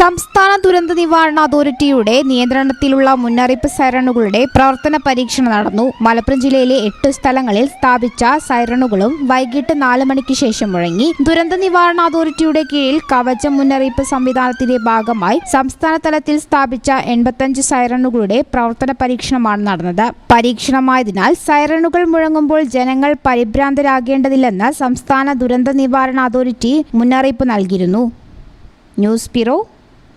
സംസ്ഥാന ദുരന്ത നിവാരണ അതോറിറ്റിയുടെ നിയന്ത്രണത്തിലുള്ള മുന്നറിയിപ്പ് സൈറണുകളുടെ പ്രവർത്തന പരീക്ഷണം നടന്നു. മലപ്പുറം ജില്ലയിലെ എട്ട് സ്ഥലങ്ങളിൽ സ്ഥാപിച്ച സൈറണുകളും വൈകിട്ട് നാല് മണിക്ക് ശേഷം മുഴങ്ങി. ദുരന്ത നിവാരണ അതോറിറ്റിയുടെ കീഴിൽ കവച മുന്നറിയിപ്പ് സംവിധാനത്തിന്റെ ഭാഗമായി സംസ്ഥാന തലത്തിൽ സ്ഥാപിച്ച എൺപത്തഞ്ച് സൈറണുകളുടെ പ്രവർത്തന പരീക്ഷണമാണ് നടന്നത്. പരീക്ഷണമായതിനാൽ സൈറണുകൾ മുഴങ്ങുമ്പോൾ ജനങ്ങൾ പരിഭ്രാന്തരാകേണ്ടതില്ലെന്ന് സംസ്ഥാന ദുരന്ത നിവാരണ അതോറിറ്റി മുന്നറിയിപ്പ് നൽകിയിരുന്നു. News bureau